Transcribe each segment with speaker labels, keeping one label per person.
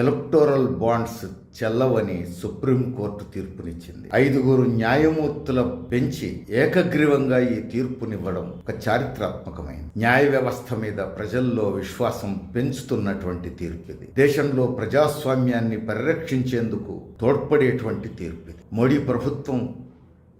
Speaker 1: Electoral bonds చెల్లవని supreme court తీర్పునిచ్చింది. ఐదుగురు న్యాయమూర్తుల బెంచి ఏకగ్రీవంగా ఈ తీర్పునివ్వడం ఒక చారిత్రాత్మకమైంది. న్యాయ వ్యవస్థ మీద ప్రజల్లో విశ్వాసం పెంచుతున్నటువంటి తీర్పు ఇది దేశంలో ప్రజాస్వామ్యాన్ని పరిరక్షించేందుకు తోడ్పడేటువంటి తీర్పు ఇది మోడీ ప్రభుత్వం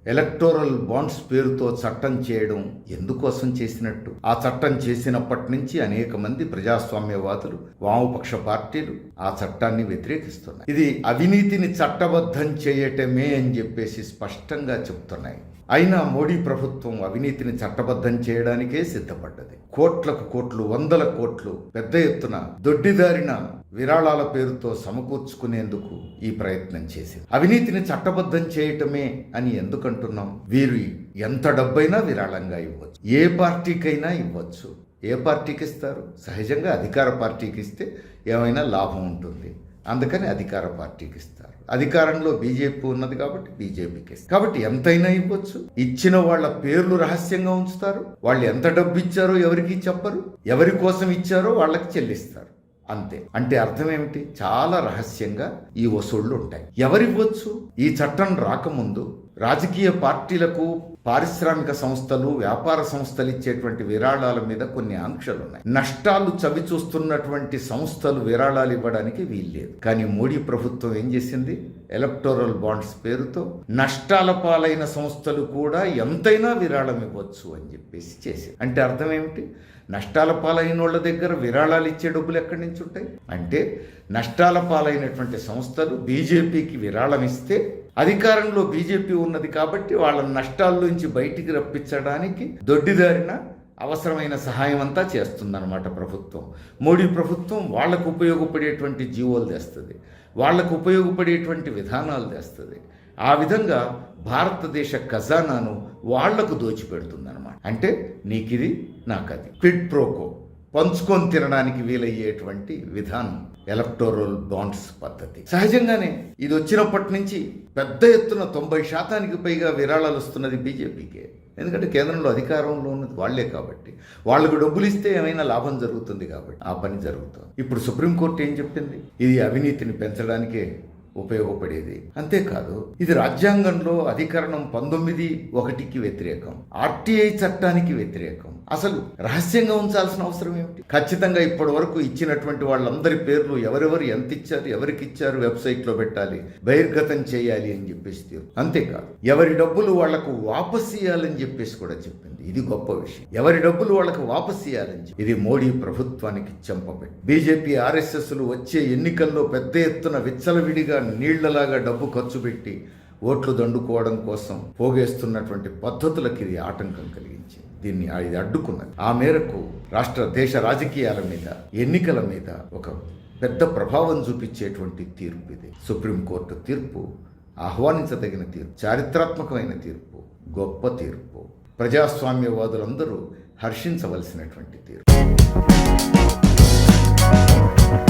Speaker 1: ఎలక్టోరల్ బాండ్స్ పేరుతో చట్టం చేయడం ఎందుకోసం చేసినట్టు? ఆ చట్టం చేసినప్పటి నుంచి అనేక మంది ప్రజాస్వామ్యవాదులు వామపక్ష పార్టీలు ఆ చట్టాన్ని వ్యతిరేకిస్తున్నాయి. ఇది అవినీతిని చట్టబద్ధం చేయటమే అని చెప్పేసి స్పష్టంగా చెప్తున్నాయి. అయినా మోడీ ప్రభుత్వం అవినీతిని చట్టబద్ధం చేయడానికే సిద్ధపడ్డది. కోట్లకు కోట్లు వందల కోట్లు పెద్ద ఎత్తున దొడ్డిదారిన విరాళాల పేరుతో సమకూర్చుకునేందుకు ఈ ప్రయత్నం చేసింది. అవినీతిని చట్టబద్ధం చేయటమే అని ఎందుకంటే ఎందుకంటున్నాం వీరు ఎంత డబ్బైనా విరాళంగా ఇవ్వచ్చు. ఏ పార్టీకైనా ఇవ్వచ్చు. ఏ పార్టీకి ఇస్తారు? సహజంగా అధికార పార్టీకి ఇస్తే ఏమైనా లాభం ఉంటుంది. అందుకని అధికార పార్టీకి ఇస్తారు. అధికారంలో బీజేపీ ఉన్నది కాబట్టి బీజేపీకి ఇస్తారు. కాబట్టి ఎంతైనా ఇవ్వచ్చు. ఇచ్చిన వాళ్ళ పేర్లు రహస్యంగా ఉంచుతారు. వాళ్ళు ఎంత డబ్బు ఇచ్చారో ఎవరికి చెప్పరు. ఎవరి కోసం ఇచ్చారో వాళ్ళకి చెల్లిస్తారు. అంతే. అంటే అర్థం ఏమిటి? చాలా రహస్యంగా ఈ వసూళ్ళు ఉంటాయి. ఎవరివ్వచ్చు? ఈ చట్టం రాకముందు రాజకీయ పార్టీలకు పారిశ్రామిక సంస్థలు వ్యాపార సంస్థలు ఇచ్చేటువంటి విరాళాల మీద కొన్ని ఆంక్షలు ఉన్నాయి నష్టాలు చవి చూస్తున్నటువంటి సంస్థలు విరాళాలు ఇవ్వడానికి వీల్లేదు. కానీ మోడీ ప్రభుత్వం ఏం చేసింది? ఎలక్టోరల్ బాండ్స్ పేరుతో నష్టాల పాలైన సంస్థలు కూడా ఎంతైనా విరాళం ఇవ్వచ్చు అని చెప్పేసి చేసింది. అంటే అర్థం ఏమిటి? నష్టాల పాలైన వాళ్ళ దగ్గర విరాళాలు ఇచ్చే డబ్బులు ఎక్కడి నుంచి ఉంటాయి? అంటే నష్టాల పాలైనటువంటి సంస్థలు బీజేపీకి విరాళం ఇస్తే అధికారంలో బీజేపీ ఉన్నది కాబట్టి వాళ్ళ నష్టాల్లోంచి బయటికి రప్పించడానికి దొడ్డిదారిన అవసరమైన సహాయం అంతా చేస్తుందన్నమాట ప్రభుత్వం. మోడీ ప్రభుత్వం వాళ్ళకు ఉపయోగపడేటువంటి జీవోలు తెస్తుంది. వాళ్ళకు ఉపయోగపడేటువంటి విధానాలు తెస్తుంది. ఆ విధంగా భారతదేశ ఖజానాను వాళ్ళకు దోచిపెడుతుందన్నమాట. అంటే నీకిది నాకది. Quid pro quo. పంచుకొని తినడానికి వీలయ్యేటువంటి విధానం ఎలక్టోరల్ బాండ్స్ పద్ధతి. సహజంగానే ఇది వచ్చినప్పటి నుంచి పెద్ద ఎత్తున తొంభై శాతానికి పైగా విరాళాలు వస్తున్నది బీజేపీకే. ఎందుకంటే కేంద్రంలో అధికారంలో ఉన్నది వాళ్ళే కాబట్టి. వాళ్ళకు డబ్బులు ఇస్తే ఏమైనా లాభం జరుగుతుంది కాబట్టి. ఆ పని జరుగుతుంది. ఇప్పుడు సుప్రీంకోర్టు ఏం చెప్పింది? ఇది అవినీతిని పెంచడానికే ఉపయోగపడేది. అంతేకాదు ఇది రాజ్యాంగంలో అధికరణం పంతొమ్మిది ఒకటికి వ్యతిరేకం ఆర్టీఐ చట్టానికి వ్యతిరేకం. అసలు రహస్యంగా ఉంచాల్సిన అవసరం ఏమిటి? ఖచ్చితంగా ఇప్పటి వరకు ఇచ్చినటువంటి వాళ్ళందరి పేర్లు ఎవరెవరు ఎంత ఇచ్చారు ఎవరికి ఇచ్చారు వెబ్సైట్లో పెట్టాలి బహిర్గతం చేయాలి అని చెప్పేసి అంతేకాదు ఎవరి డబ్బులు వాళ్ళకు వాపస్ ఇవ్వాలని చెప్పేసి కూడా చెప్పింది ఇది గొప్ప విషయం. ఎవరి డబ్బులు వాళ్ళకి వాపస్ ఇవ్వాలని ఇది మోడీ ప్రభుత్వానికి చెంపబెట్టి బీజేపీ ఆర్ఎస్ఎస్లు వచ్చే ఎన్నికల్లో పెద్ద ఎత్తున విచ్చలవిడిగా నీళ్ళలాగా డబ్బు ఖర్చు పెట్టి ఓట్లు దండుకోవడం కోసం పోగేస్తున్నటువంటి పద్ధతులకు ఇది ఆటంకం కలిగించింది. దీన్ని ఇది అడ్డుకున్నది. ఆ మేరకు రాష్ట్ర దేశ రాజకీయాల మీద ఎన్నికల మీద ఒక పెద్ద ప్రభావం చూపించేటువంటి తీర్పు ఇది. సుప్రీంకోర్టు తీర్పు ఆహ్వానించదగిన తీర్పు చారిత్రాత్మకమైన తీర్పు గొప్ప తీర్పు. ప్రజాస్వామ్యవాదులందరూ హర్షించవలసినటువంటి తీరు.